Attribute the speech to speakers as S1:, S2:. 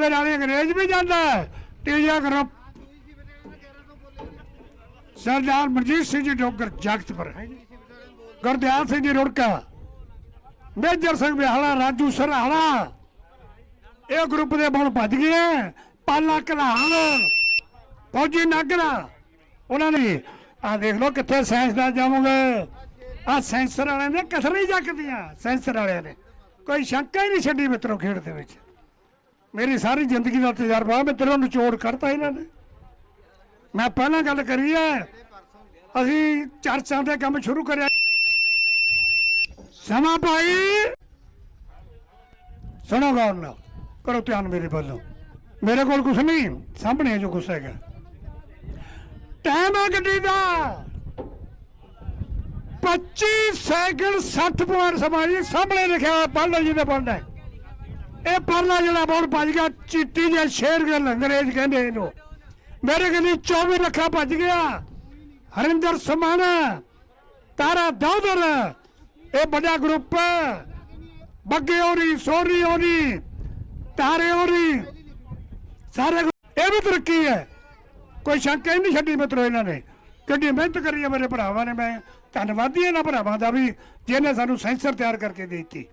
S1: ਫਿਰ ਵਾਲੇ ਅੰਗਰੇਜ਼ ਵੀ ਜਾਂਦਾ ਹੈ। ਤੀਜਾ ਗਰੁੱਪ। ਸਰਦਾਰ ਮਨਜੀਤ ਸਿੰਘ ਜੀ ਡੋਗਰ ਜਗਤਪੁਰ ਗੁਰਦਿਆਲ ਸਿੰਘ ਜੀ ਰੁੜਕਾ। ਮੇਜਰ ਸਿੰਘ ਬਿਹਾਲਾ, ਰਾਜੂ ਸਰਹਾਲਾ। ਇਹ ਗਰੁੱਪ ਦੇ ਬਣ ਭੱਜ ਗਏ ਪਾਲਾ ਕਲਾਲ ਫੌਜੀ ਨਾਗਰਾ। ਉਹਨਾਂ ਨੇ ਆ ਦੇਖ ਲਓ ਕਿੱਥੇ ਸਾਇੰਸਦਾਨ ਜਾਵੋਗੇ। ਆ ਸੈਂਸਰ ਵਾਲਿਆਂ ਨੇ ਕਥਰੀ ਜੱਕਦੀਆਂ ਸੈਂਸਰ ਵਾਲਿਆਂ ਨੇ। ਕੋਈ ਸ਼ੰਕਾ ਹੀ ਨਹੀਂ ਛੱਡੀ ਮਿੱਤਰੋ ਖੇਡ ਦੇ ਵਿੱਚ। ਮੇਰੀ ਸਾਰੀ ਜ਼ਿੰਦਗੀ ਦਾ ਤਜਰਬਾ ਮੈਂ ਮਿੱਤਰੋ ਨਿਚੋੜ ਕਰਤਾ ਇਹਨਾਂ ਨੇ। ਮੈਂ ਪਹਿਲਾਂ ਗੱਲ ਕਰੀ ਹੈ, ਅਸੀਂ ਚਰਚਾਂ ਦੇ ਕੰਮ ਸ਼ੁਰੂ ਕਰਿਆ। ਸਮਾਂ ਭਾਈ, ਸੁਣੋ ਗੌਰ ਨਾਲ ਕਰੋ ਧਿਆਨ ਮੇਰੇ ਵੱਲੋਂ। ਮੇਰੇ ਕੋਲ ਕੁਛ ਨਹੀਂ, ਸਾਹਮਣੇ ਜੋ ਕੁਛ ਹੈਗਾ। ਟਾਈਮ ਹੈ ਗੱਡੀ ਦਾ। 25 ਸੈਕਿੰਡ 60 ਪੁਆਇੰਟ ਸਮਾਂ ਜੀ, ਸਾਹਮਣੇ ਲਿਖਿਆ ਹੋਇਆ, ਪੜ੍ਹ ਲਓ ਜਿਹਨੇ ਪੜ੍ਹਨਾ ਹੈ। ਇਹ ਪਰਲਾ ਜਿਹੜਾ ਬੋਲ ਭੱਜ ਗਿਆ, ਚਿੱਟੀ ਜਿਹਾ ਸ਼ੇਰ ਗੱਲ ਅੰਗਰੇਜ਼ ਕਹਿੰਦੇ ਇਹਨੂੰ। ਮੇਰੇ ਕੋਲ 24 ਲੱਖਾ ਭੱਜ ਗਿਆ। ਹਰਿੰਦਰ ਸਮਾਣਾ ਤਾਰਾ ਦੌਦਰ ਇਹ ਵੱਡਾ ਗਰੁੱਪ ਬੱਗੇ ਹੋਰੀ ਸੋਰੀ ਹੋਰੀ, ਤਾਰੇ ਹੋਰੀ, ਸਾਰੇ ਇਹ ਵੀ ਤਰੱਕੀ ਹੈ। ਕੋਈ ਸ਼ੱਕ ਹੀ ਨਹੀਂ ਛੱਡੀ ਮਿੱਤਰੋ ਇਹਨਾਂ ਨੇ। ਕਿੰਨੀ ਮਿਹਨਤ ਕਰੀ ਹੈ ਮੇਰੇ ਭਰਾਵਾਂ ਨੇ, ਮੈਂ ਧੰਨਵਾਦੀ ਇਹਨਾਂ ਭਰਾਵਾਂ ਦਾ ਵੀ, ਜਿਹਨੇ ਸਾਨੂੰ ਸੈਂਸਰ ਤਿਆਰ ਕਰਕੇ ਦੇ ਦਿੱਤੀ।